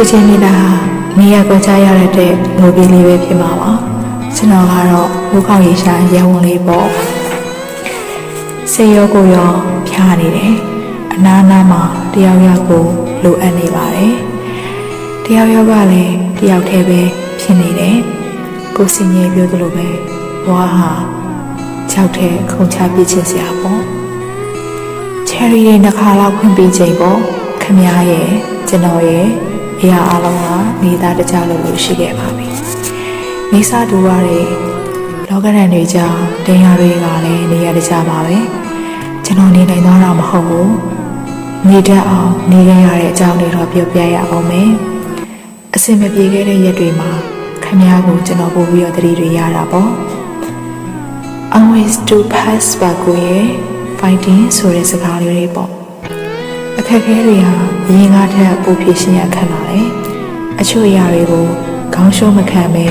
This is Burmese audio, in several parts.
ချစ်ချင်းမိသားဟာနေရာကွက်ချရတဲ့ငိုပြေးလေးပဲဖြစ်မှာပါကျွန်တော်ကတော့ဘုခောက်ရေရှာရဲဝင်လေးပေါ့စေရောကိုရောဖျားနေတယ်အနားနားမှာတယောက်ယောက်ကိုလိုအပ်နေပါတယ်တယောက်ယောက်ကလည်းတယောက်တည်းပဲဖြစ်နေတယ်ကိုစင်ကြီးပြောသလိုပဲဘွားဟာကြောက်တဲ့ခုံချပြစ်ချင်စရာပေါ့ချယ်ရီတွေနှစ်ခါလောက်ခွင့်ပေးချိန်ပေါ့ခမည်းရဲ့ကျွန်တော်ရဲ့ အရာအလုံးကနေသားတကြလို့လို့ရှိခဲ့ပါပြီနေစာတူရတဲ့လောကရန်တွေကြောင့်တရားတွေကလည်းနေရတကြပါပဲကျွန်တော်နေနိုင်တော့တာမဟုတ်ဘူးနေတတ်အောင်နေရရတဲ့အကြောင်းတွေတော့ပြောပြရအောင်မယ်အစင်မပြေခဲ့တဲ့ရက်တွေမှာခမည်းကိုကျွန်တော်ပို့ပြီးတော့တတိတွေရတာပေါ့ always to pass ပါကိုရဲ့ fighting ဆိုတဲ့စကားလေးတွေပေါ့ အခက်အခဲတွေဟာအရင်ကထက်ပိုဖြစ်ရှင်းရခက်လာတယ်အချို့အရာတွေကိုခေါင်းရှုံးမခံပဲ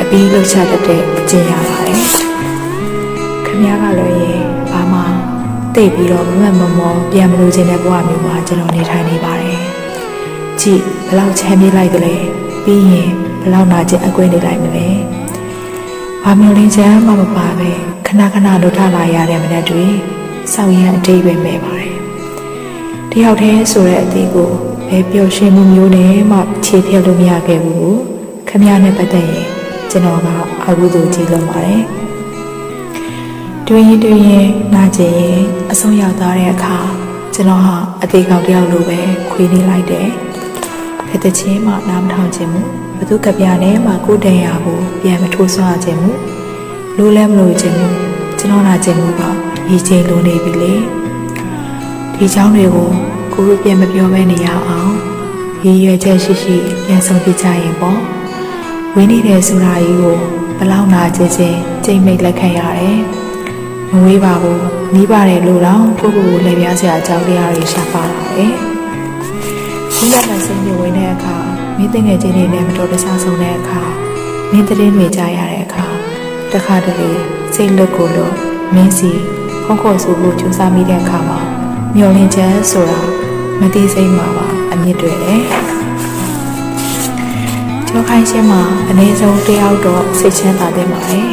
အပီးလှုပ်ချတတ်တဲ့အကျင့်ရပါတယ်ခမည်းကလည်းရင်ဘာမှတိတ်ပြီးတော့မမတ်မမောပြန်မလို့ခြင်းတဲ့ဘဝမျိုးမှာကျွန်တော်နေထိုင်နေပါတယ်ကြည့်ဘလောက်ချမ်းမြေးလိုက်ကလေးပြီးရင်ဘလောက်နာကျင်အကွဲနေလိုက်မလဲ။ဘာမျိုးလင်းချမ်းမှမပါပဲခဏခဏလွတ်ထလာရတဲ့မနက်တွေစောင့်ရန်အတိတ်ပဲမဲ့ပါတယ်။တ ယောက်တည်းဆိုတဲ့အသေးကိုဘယ်ပျော်ရွှင်မှုမျိုးနဲ့မှခြေဖြတ်လို့မရခဲ့ဘူး။ခမရနဲ့ပတ်သက်ရင်ကျွန်တော်ကအကုသိုလ်ကြီးလုပ်ပါတယ်။တွင်ရင်တွင်ရင်နာကျင်ရင်အဆုံးရောက်သွားတဲ့အခါကျွန်တော်ဟာအသေးကောင်တယောက်လိုပဲခွေးနေလိုက်တယ်။ဖက်တချင်းမှနားမထောင်ခြင်းမူဘသူကပြနဲ့မှကိုယ်တန်ရာကိုပြန်မထိုးဆွားခြင်းမူလိုလဲမလို့ခြင်းမူကျွန်တော်နာခြင်းမူကရည်ချင်းလိုနေပြီလေ ဒီเจ้าတွေကိုကိုယ်ပြန်မပြောဘဲနေရအောင်ရည်ရွယ်ချက်ရှိရှိပြန်ဆုံးပြကြရင်ပေါ့ဝင်းနေတဲ့စူရာကြီးကိုဘလောက်နာကျင်ချင်းကြိတ်မိတ်လက်ခံရတယ်မဝေးပါဘူးနီးပါတယ်လို့တော့ကိုယ့်ကိုယ်ကိုလည်းပြစရာအကြောင်းတရားတွေရှာပါလာတယ်ဒီလက်မှန်စင်းပြဝင်တဲ့အခါမင်းတငယ်ချင်းတွေနဲ့မတော်တဆဆုံးတဲ့အခါမင်းတရင်တွေကြားရတဲ့အခါတခါတလေစိတ်လွတ်ကိုလို့မင်းစီဖုန်းခေါ်ဆိုဖို့ကြိုးစားမိတဲ့အခါမှာ မျောလင်းချက်ဆိုတာမသိစိတ်မှာပါအမြင့်တွေတယ်ကျောခိုင်းရှင်းမှာအနည်းဆုံးတယောက်တော့စိတ်ချမ်းသာတဲ့ပါတယ်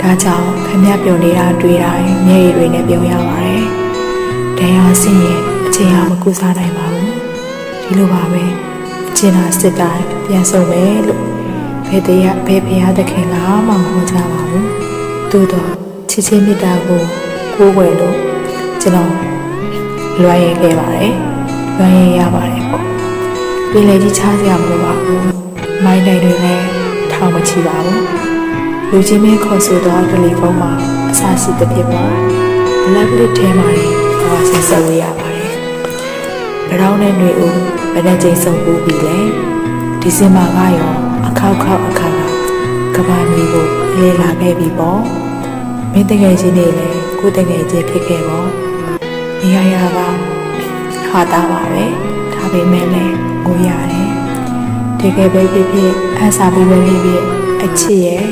ဒါကြောင့်ခမရပြောနေတာတွေ့တိုင်းမျက်ရည်တွေနဲ့ပြောရပါတယ်တရားစင်ရဲ့အချိန်ဟာမကူစားနိုင်ပါဘူးဒီလိုပါပဲအကျဉ်းသာစစ်တိုင်းပြန်ဆုံးပဲလို့ဘယ်တရားဘယ်ဘုရားသခင်ကမှမဟောကြပါဘူးသို့တော့ချစ်ချင်းမေတ္တာကိုကိုးကွယ်လို့ကျွန်တော် လွှမ်းရခဲ့ပါတယ်လွှမ်းရရပါတယ်ပေါ့ပြည်လေကြီးချားစရာမလိုပါဘူးမိုင်းတိုင်းတွေလည်းထောင်မချီပါဘူးလူချင်းမဲခေါ်ဆိုတော့တယ်လီဖုန်းမှာအစားရှိတဲ့ဖြစ်ပါဘလက်လစ်ထဲမှာလည်းဟောဆက်ဆက်ဝေးရပါတယ်ဗရောင်းတဲ့ຫນွေဦးဘယ်နဲ့ချိန်ဆုံးပူးပြီလဲဒီဇင်ဘာကရောအခောက်ခောက်အခါလာကဘာမီကိုလေလာခဲ့ပြီပေါ့မင်းတကယ်ချင်းနေလေကိုတကယ်ချင်းဖြစ်ခဲ့ပေါ့ နေရရကဟာတာပါပဲဒါပေမဲ့လည်းငိုရတယ်တကယ်ပဲဖြစ်ဖြစ်အဆာပြီးပဲဖြစ်ဖြစ်အချစ်ရဲ့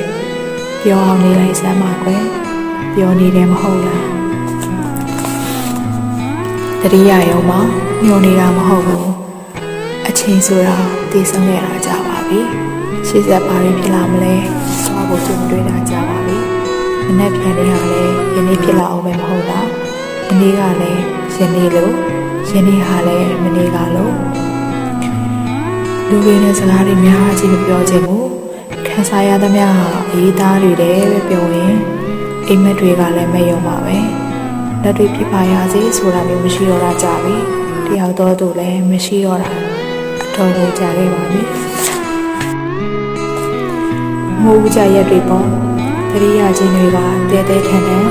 ပြောအောင်နေလိုက်စမ်းပါကွယ်ပြောနေတယ်မဟုတ်လားတတိယရုံမှာညှို့နေတာမဟုတ်ဘူးအချိန်ဆိုတာတည်ဆုံးခဲ့တာကြပါပြီရှေ့ဆက်ပါရင်ဖြစ်လာမလဲဘာကိုကြုံတွေ့တာကြပါပြီမနေ့ပြန်နေရလဲယနေ့ဖြစ်လာအောင်ပဲမဟုတ်လား မနေ့ကလည်းယနေ့လို့ယနေ့ဟာလည်းမနေ့ကလို့လူတွေနဲ့စကားတွေများကြီးမပြောချင်ဘူးခံစားရသမျှဟာအေးသားတွေတဲ့ပဲပြောရင်အိမ်မက်တွေကလည်းမယုံပါပဲလက်တွေပြပါရစေဆိုတာမျိုးမရှိတော့တာကြပြီတယောက်တော့သူလည်းမရှိတော့တာအတော်ကိုကြာခဲ့ပါပြီမိုးဦးကြရက်တွေပေါ့တရိယာချင်းတွေကတဲတဲထန်ထန်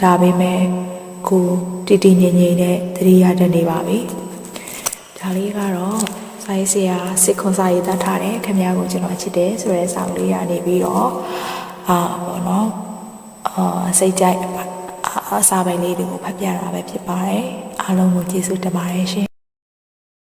ဒါပေမဲ့ ကိုတီတီငိမ့်ငိမ့်နဲ့တရိယာတက်နေပါပြီဒါလေးကတော့စာရေးဆရာစစ်ခွန်စာရေးသားထားတယ်ခင်ဗျားကိုကျွန်တော်ချစ်တယ်ဆိုတဲ့စာအုပ်လေးရနေပြီးတော့အာဘောနော်အာစိတ်ကြိုက်အစာပိုင်းလေးတွေကိုဖတ်ပြတာပဲဖြစ်ပါတယ်အားလုံးကိုကျေးဇူးတင်ပါတယ်ရှင်